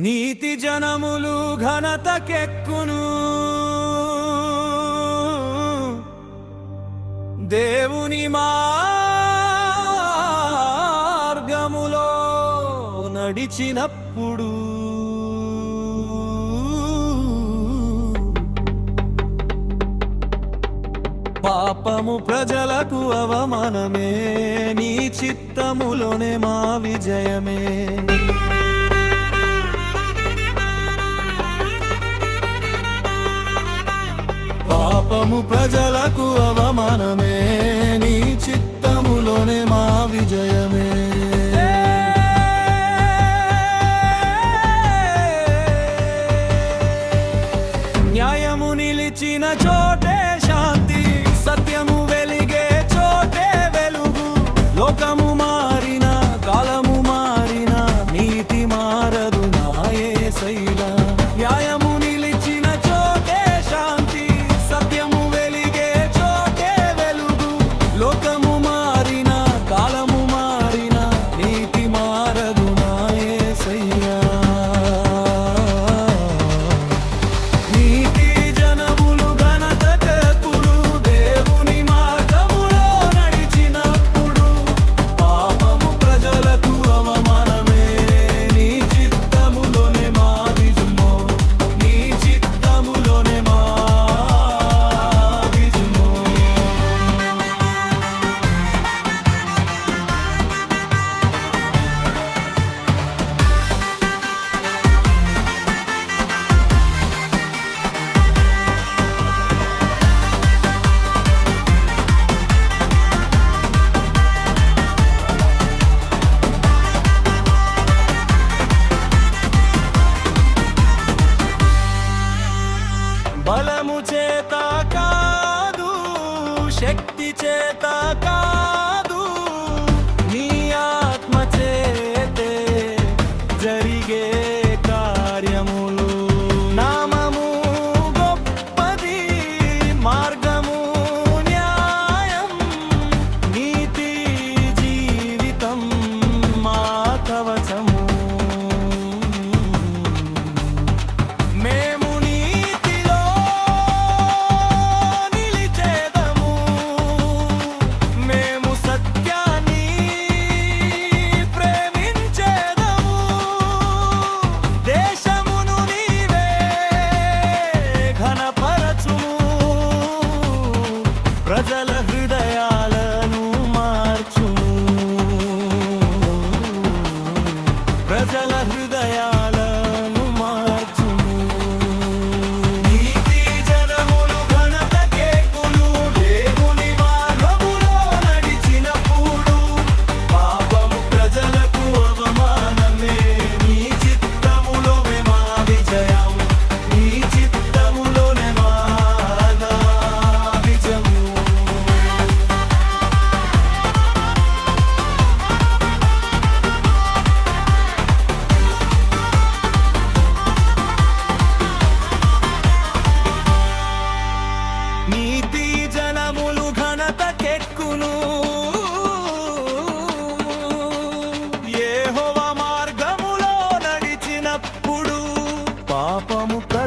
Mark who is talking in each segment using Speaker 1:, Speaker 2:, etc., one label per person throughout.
Speaker 1: నీతి జనములు ఘనతకెక్కును. దేవుని మార్గములో నడిచినప్పుడు పాపము ప్రజలకు అవమానమే నీ చిత్తములోనే మా విజయమే. చిత్తము ప్రజలకు అవమానమే. నీ చిత్తములోనే మా విజయమే. న్యాయము నిలిచిన చోటే శాంతి సత్యము వెలిగే చోటే వెలుగు. లోకము మా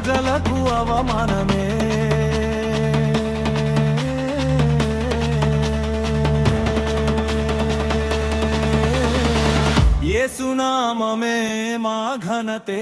Speaker 1: ప్రజలకు అవమానమే. ఏ సునామే మా ఘనతే.